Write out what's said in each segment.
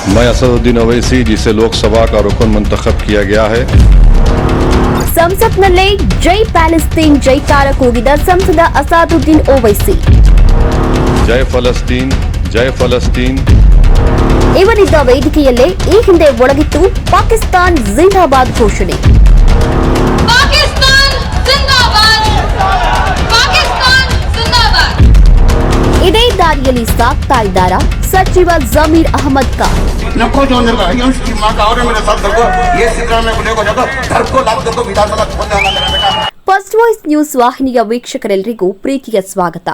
मैं असदुद्दीन अवैसी जिसे लोकसभा का रुकन मंतखब किया गया है ಸಂಸತ್ನಲ್ಲೇ ಜೈ ಪ್ಯಾಲೆಸ್ತೀನ್ ಜೈಕಾರ ಕೂಗಿದ ಸಂಸದ ಅಸಾದುದ್ದೀನ್ ಓವೈಸಿ जय फलस्तीन जय फलस्तीन ಇವರಿದ್ದ ವೇದಿಕೆಯಲ್ಲೇ ಈ ಹಿಂದೆ ಒಳಗಿತ್ತು ಪಾಕಿಸ್ತಾನ್ ಜಿಂದಾಬಾದ್ ಘೋಷಣೆ ದಾರಿಯಲ್ಲಿ ಸಾಕ್ತಾ ಇದ್ದಾರಾ? ಸಚಿವ Zameer Ahmed Khan. First Voice News ವಾಹಿನಿಯ ವೀಕ್ಷಕರೆಲ್ಲರಿಗೂ ಪ್ರೀತಿಯ ಸ್ವಾಗತ.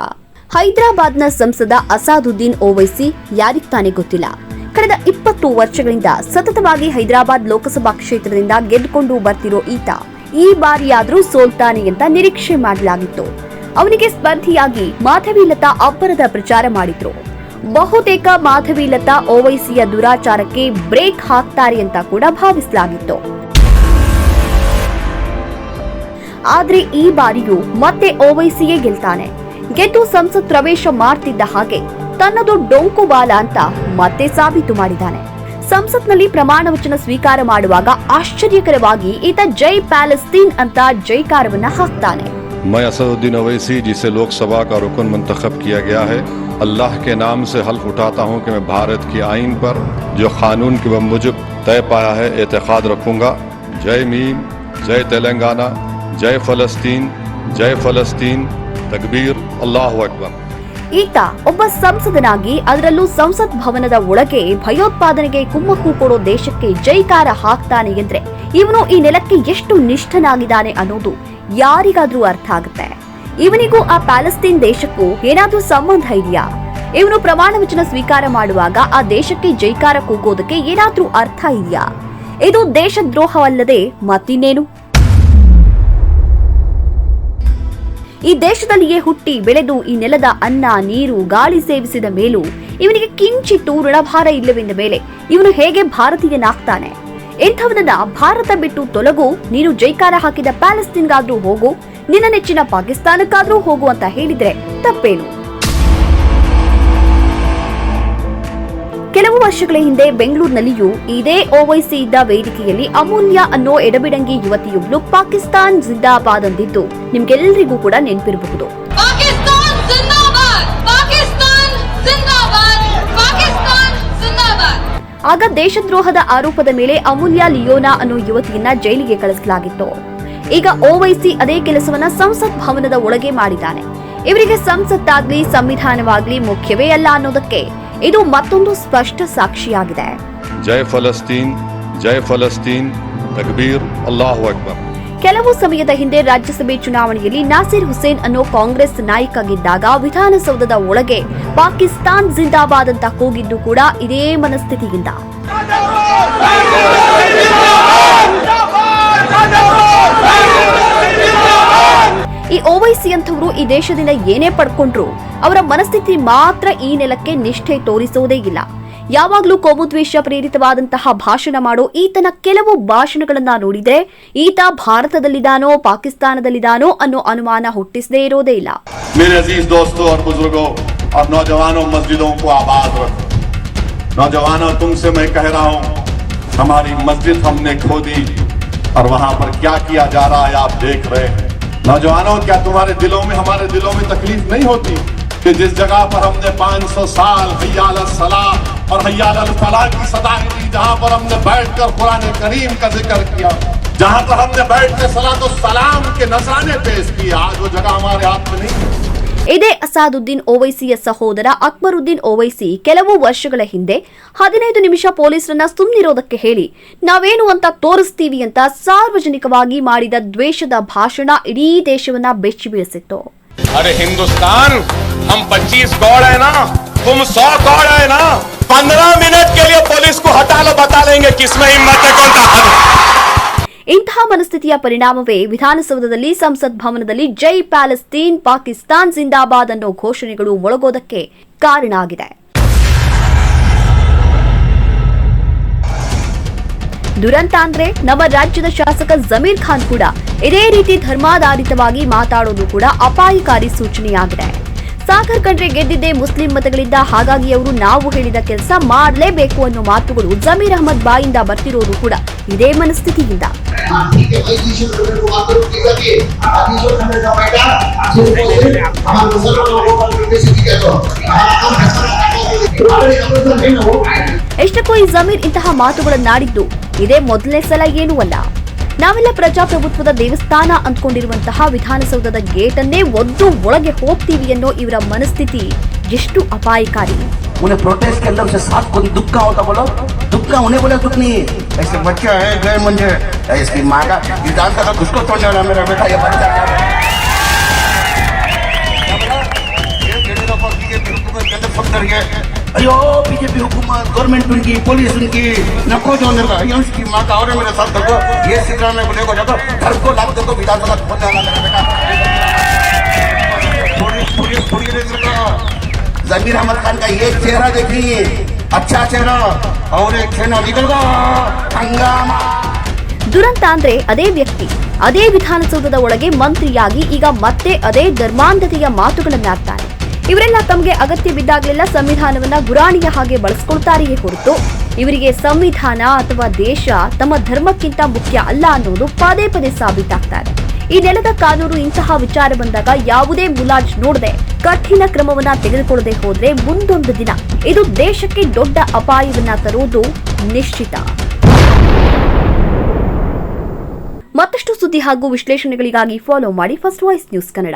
ಹೈದರಾಬಾದ್ನ ಸಂಸದ ಅಸಾದುದ್ದೀನ್ ಓವೈಸಿ ಯಾರಿಗ್ ತಾನೇ ಗೊತ್ತಿಲ್ಲ. ಕಳೆದ ಇಪ್ಪತ್ತು ವರ್ಷಗಳಿಂದ ಸತತವಾಗಿ ಹೈದರಾಬಾದ್ ಲೋಕಸಭಾ ಕ್ಷೇತ್ರದಿಂದ ಗೆದ್ದುಕೊಂಡು ಬರ್ತಿರೋ ಈತ ಈ ಬಾರಿಯಾದರೂ ಸೋಲ್ತಾನೆ ಅಂತ ನಿರೀಕ್ಷೆ ಮಾಡಲಾಗಿತ್ತು. ಅವನಿಗೆ ಸ್ಪರ್ಧಿಯಾಗಿ ಮಾಧವಿಲತಾ ಅಬ್ಬರದ ಪ್ರಚಾರ ಮಾಡಿದ್ರು. ಬಹುತೇಕ ಮಾಧವಿಲತಾ ಓವೈಸಿಯ ದುರಾಚಾರಕ್ಕೆ ಬ್ರೇಕ್ ಹಾಕ್ತಾರೆ ಅಂತ ಕೂಡ ಭಾವಿಸಲಾಗಿತ್ತು. ಆದ್ರೆ ಈ ಬಾರಿಯೂ ಮತ್ತೆ ಓವೈಸಿಯೇ ಗೆಲ್ತಾನೆ. ಗೆದ್ದು ಸಂಸತ್ ಪ್ರವೇಶ ಮಾಡ್ತಿದ್ದ ಹಾಗೆ ತನ್ನದು ಡೊಂಕು ಬಾಲ ಅಂತ ಮತ್ತೆ ಸಾಬೀತು ಮಾಡಿದ್ದಾನೆ. ಸಂಸತ್ನಲ್ಲಿ ಪ್ರಮಾಣ ವಚನ ಸ್ವೀಕಾರ ಮಾಡುವಾಗ ಆಶ್ಚರ್ಯಕರವಾಗಿ ಈತ ಜೈ ಪ್ಯಾಲೆಸ್ತೀನ್ ಅಂತ ಜೈಕಾರವನ್ನ ಹಾಕ್ತಾನೆ. मैं असदुद्दीन अवैसी जिसे लोकसभा का रुकन मंतखब किया गया है अल्लाह के नाम से हल्फ उठाता हूँ कि मैं भारत की आइन पर जो कानून के मुजब तय पाया है एतकाद रखूंगा जय मीम जय तेलंगाना जय फलस्तीन जय फलस्तीन तकबीर अल्लाह अकबर ಈತ ಒಬ್ಬ ಸಂಸದನಾಗಿ ಅದರಲ್ಲೂ ಸಂಸತ್ ಭವನದ ಒಳಗೆ ಭಯೋತ್ಪಾದನೆಗೆ ಕುಮ್ಮಕ್ಕು ಕೊಡೋ ದೇಶಕ್ಕೆ ಜೈಕಾರ ಹಾಕ್ತಾನೆ ಎಂದ್ರೆ ಇವನು ಈ ನೆಲಕ್ಕೆ ಎಷ್ಟು ನಿಷ್ಠನಾಗಿದ್ದಾನೆ ಅನ್ನೋದು ಯಾರಿಗಾದ್ರೂ ಅರ್ಥ ಆಗುತ್ತೆ. ಇವನಿಗೂ ಆ ಪ್ಯಾಲೆಸ್ತೀನ್ ದೇಶಕ್ಕೂ ಏನಾದ್ರೂ ಸಂಬಂಧ ಇದೆಯಾ? ಇವನು ಪ್ರಮಾಣ ವಚನ ಸ್ವೀಕಾರ ಮಾಡುವಾಗ ಆ ದೇಶಕ್ಕೆ ಜೈಕಾರ ಕೂಗೋದಕ್ಕೆ ಏನಾದ್ರೂ ಅರ್ಥ ಇದೆಯಾ? ಇದು ದೇಶದ್ರೋಹವಲ್ಲದೆ ಮತ್ತಿನ್ನೇನು? ಈ ದೇಶದಲ್ಲಿಯೇ ಹುಟ್ಟಿ ಬೆಳೆದು ಈ ನೆಲದ ಅನ್ನ, ನೀರು, ಗಾಳಿ ಸೇವಿಸಿದ ಮೇಲೂ ಇವನಿಗೆ ಕಿಂಚಿಟ್ಟು ಋಣಭಾರ ಇಲ್ಲವೆಂದ ಮೇಲೆ ಇವನು ಹೇಗೆ ಭಾರತೀಯನಾಗ್ತಾನೆ? ಇಂಥವನನ್ನ ಭಾರತ ಬಿಟ್ಟು ತೊಲಗು, ನೀನು ಜೈಕಾರ ಹಾಕಿದ ಪ್ಯಾಲೆಸ್ತೀನ್ಗಾದ್ರೂ ಹೋಗು, ನಿನ್ನ ನೆಚ್ಚಿನ ಪಾಕಿಸ್ತಾನಕ್ಕಾದ್ರೂ ಹೋಗು ಅಂತ ಹೇಳಿದ್ರೆ ತಪ್ಪೇನು? ಕೆಲವು ವರ್ಷಗಳ ಹಿಂದೆ ಬೆಂಗಳೂರಿನಲ್ಲಿಯೂ ಇದೇ ಓವೈಸಿ ಇದ್ದ ವೇದಿಕೆಯಲ್ಲಿ ಅಮೂಲ್ಯ ಅನ್ನೋ ಎಡಬಿಡಂಗಿ ಯುವತಿಯೊಬ್ಳು ಪಾಕಿಸ್ತಾನ್ ಜಿಂದಾಬಾದ್ ಅಂದಿದ್ದು. ನಿಮ್ಗೆಲ್ಲರಿಗೂ ಕೂಡ ನೆನಪಿರಬಹುದು. ಆಗ ದೇಶದ್ರೋಹದ ಆರೋಪದ ಮೇಲೆ ಅಮೂಲ್ಯ ಲಿಯೋನಾ ಅನ್ನೋ ಯುವತಿಯನ್ನ ಜೈಲಿಗೆ ಕಳಿಸಲಾಗಿತ್ತು. ಈಗ ಓವೈಸಿ ಅದೇ ಕೆಲಸವನ್ನ ಸಂಸತ್ ಭವನದ ಒಳಗೆ ಮಾಡಿದ್ದಾನೆ. ಇವರಿಗೆ ಸಂಸತ್ತಾಗ್ಲಿ, ಸಂವಿಧಾನವಾಗ್ಲಿ ಮುಖ್ಯವೇ ಅಲ್ಲ ಅನ್ನೋದಕ್ಕೆ ಇದು ಮತ್ತೊಂದು ಸ್ಪಷ್ಟ ಸಾಕ್ಷಿಯಾಗಿದೆ. ಜೈ ಫಲಸ್ತೀನ್ ಜೈ ಫಲಸ್ತೀನ್, ತಕ್ಬೀರ್, ಅಲ್ಲಾಹು ಅಕ್ಬರ್. ಕೆಲವು ಸಮಯದ ಹಿಂದೆ ರಾಜ್ಯಸಭೆ ಚುನಾವಣೆಯಲ್ಲಿ ನಾಸಿರ್ ಹುಸೇನ್ ಅನ್ನೋ ಕಾಂಗ್ರೆಸ್ ನಾಯಕ ಗೆದ್ದಾಗ ವಿಧಾನಸೌಧದ ಒಳಗೆ ಪಾಕಿಸ್ತಾನ್ ಜಿಂದಾಬಾದ್ ಅಂತ ಕೂಗಿದ್ದು ಕೂಡ ಇದೇ ಮನಸ್ಥಿತಿಯಿಂದ. ಈ ಓವೈಸಿ ಅಂಥವರು ಈ ದೇಶದಿಂದ ಏನೇ ಪಡ್ಕೊಂಡ್ರು, ಅವರ ಮನಸ್ಥಿತಿ ಮಾತ್ರ ಈ ನೆಲಕ್ಕೆ ನಿಷ್ಠೆ ತೋರಿಸೋದೇ ಇಲ್ಲ. ಯಾವಾಗ್ಲೂ ಕೋಮುದ್ವೇಷ ಪ್ರೇರಿತವಾದಂತಹ ಭಾಷಣ ಮಾಡೋ ಈತನ ಕೆಲವು ಭಾಷಣಗಳನ್ನ ನೋಡಿದ್ರೆ ಈತ ಭಾರತದಲ್ಲಿದಾನೋ ಪಾಕಿಸ್ತಾನದಲ್ಲಿದಾನೋ ಅನ್ನೋ ಅನುಮಾನ ಹುಟ್ಟಿಸದೇ ಇರೋದೇ ಇಲ್ಲ मेरे अजीज दोस्तों और बुजुर्गों और नौजवानों मस्जिदों को आबाद रखो नौजवानों तुमसे मैं कह रहा हूँ हमारी मस्जिद हमने खो दी और वहां पर क्या किया जा रहा है आप देख रहे हैं नौजवानों क्या तुम्हारे दिलों में हमारे दिलों में तकलीफ नहीं होती कि जिस जगह पर हमने 500 साल हयाल सलाह और हयाल फलाह की सदाएं दी जहां पर हमने बैठकर कुरान करीम का जिक्र किया जहां पर हमने बैठ कर सलाह तो सलाम के नजराने पेश किए आज वो जगह हमारे हाथ में नहीं है। ಇದೇ ಅಸಾದುದ್ದೀನ್ ಓವೈಸಿಯ ಸಹೋದರ ಅಕ್ಬರುದ್ದೀನ್ ಓವೈಸಿ ಕೆಲವು ವರ್ಷಗಳ ಹಿಂದೆ ಹದಿನೈದು ನಿಮಿಷ ಪೊಲೀಸರನ್ನ ಸುಮ್ಮನಿರೋದಕ್ಕೆ ಹೇಳಿ ನಾವೇನು ಅಂತ ತೋರಿಸ್ತೀವಿ ಅಂತ ಸಾರ್ವಜನಿಕವಾಗಿ ಮಾಡಿದ ದ್ವೇಷದ ಭಾಷಣ ಇಡೀ ದೇಶವನ್ನ ಬೆಚ್ಚಿ ಬೀಳಿಸಿತ್ತು अरे हिंदुस्तान हम 25 गौड़ है ना तुम 100 गौड़ है ना 15 मिनट के लिए पुलिस को हटा लो बता लेंगे किसमें हिम्मत है कौन का ಇಂತಹ ಮನಸ್ಥಿತಿಯ ಪರಿಣಾಮವೇ ವಿಧಾನಸೌಧದಲ್ಲಿ ಸಂಸತ್ ಭವನದಲ್ಲಿ ಜೈ ಪ್ಯಾಲೆಸ್ತೀನ್ ಪಾಕಿಸ್ತಾನ್ ಜಿಂದಾಬಾದ್ ಅನ್ನೋ ಘೋಷಣೆಗಳು ಮೊಳಗೋದಕ್ಕೆ ಕಾರಣ ಆಗಿದೆ ದುರಂತ ಅಂದ್ರೆ ನಮ್ಮ ರಾಜ್ಯದ ಶಾಸಕ ಜಮೀರ್ ಖಾನ್ ಕೂಡ ಇದೇ ರೀತಿ ಧರ್ಮಾಧಾರಿತವಾಗಿ ಮಾತಾಡೋದು ಕೂಡ ಅಪಾಯಕಾರಿ ಸೂಚನೆಯಾಗಿದೆ. ಸಾಗರ್ ಕಂಡ್ರೆ ಗೆದ್ದಿದ್ದೆ ಮುಸ್ಲಿಂ ಮತಗಳಿಂದ ಹಾಗಾಗಿ ಅವರು ನಾವು ಹೇಳಿದ ಕೆಲಸ ಮಾಡಲೇಬೇಕು ಅನ್ನೋ ಮಾತುಗಳು ಜಮೀರ್ ಅಹಮದ್ ಬಾಯಿಂದ ಬರ್ತಿರೋದು ಕೂಡ ಇದೇ ಮನಸ್ಥಿತಿಯಿಂದ. ಎಷ್ಟಕ್ಕೂ ಈ ಜಮೀರ್ ಇಂತಹ ಮಾತುಗಳನ್ನಾಡಿದ್ದು ಇದೇ ಮೊದಲನೇ ಸಲ ಏನೂ ಅಲ್ಲ. ನಾವೆಲ್ಲ ಪ್ರಜಾಪ್ರಭುತ್ವದ ದೇವಸ್ಥಾನ ಅಂದ್ಕೊಂಡಿರುವಂತಹ ವಿಧಾನಸೌಧದ ಗೇಟ್ ಅನ್ನೇ ಒದ್ದು ಒಳಗೆ ಹೋಗ್ತೀವಿ ಅನ್ನೋ ಇವರ ಮನಸ್ಥಿತಿ ಎಷ್ಟು ಅಪಾಯಕಾರಿ उन्हें प्रोटेस्ट के अंदर उसे साथ कोई दुख का होता बोलो दुख का उन्हें बोले दुख नहीं है ऐसे बच्चे है गए मुझे इसकी माँ का ये जानता था उसको तो जाना मेरा बेटा ये बच्चा गवर्नमेंट उनकी पुलिस उनकी नको जो लगा ये उसकी माँ का और है मेरे साथ देखो ये सिद्धरामैया बोले को जाकर घर को लाभ देखो विधानसभा खोल जाना मेरा बेटा थोड़ी थोड़ी थोड़ी देर लगा जमीर अहमद खान का ये चेहरा देखिए अच्छा चेहरा और एक चेहरा निकल गया हंगामा ದುರಂತ ಅಂದ್ರೆ ಅದೇ ವ್ಯಕ್ತಿ ಅದೇ ವಿಧಾನಸೌಧದ ಒಳಗೆ ಮಂತ್ರಿಯಾಗಿ ಈಗ ಮತ್ತೆ ಅದೇ ಧರ್ಮಾಂಧತೆಯ ಮಾತುಗಳನ್ನಾಡ್ತಾರೆ ಇವರೆಲ್ಲ ತಮಗೆ ಅಗತ್ಯ ಬಿದ್ದಾಗಲೆಲ್ಲ ಸಂವಿಧಾನವನ್ನ ಗುರಾಣಿಯ ಹಾಗೆ ಬಳಸ್ಕೊಳ್ತಾರೆಯೇ ಹೊರತು ಇವರಿಗೆ ಸಂವಿಧಾನ ಅಥವಾ ದೇಶ ತಮ್ಮ ಧರ್ಮಕ್ಕಿಂತ ಮುಖ್ಯ ಅಲ್ಲ ಅನ್ನೋದು ಪದೇ ಪದೇ ಸಾಬೀತಾಗ್ತಾ ಇದೆ. ಈ ನೆಲದ ಕಾನೂನು ಇಂತಹ ವಿಚಾರ ಬಂದಾಗ ಯಾವುದೇ ಮುಲಾಜ್ ನೋಡದೆ ಕಠಿಣ ಕ್ರಮವನ್ನ ತೆಗೆದುಕೊಳ್ಳದೆ ಹೋದ್ರೆ ಮುಂದೊಂದು ದಿನ ಇದು ದೇಶಕ್ಕೆ ದೊಡ್ಡ ಅಪಾಯವನ್ನ ತರುವುದು ನಿಶ್ಚಿತ. ಮತ್ತಷ್ಟು ಸುದ್ದಿ ಹಾಗೂ ವಿಶ್ಲೇಷಣೆಗಳಿಗಾಗಿ ಫಾಲೋ ಮಾಡಿ ಫಸ್ಟ್ ವಾಯ್ಸ್ ನ್ಯೂಸ್ ಕನ್ನಡ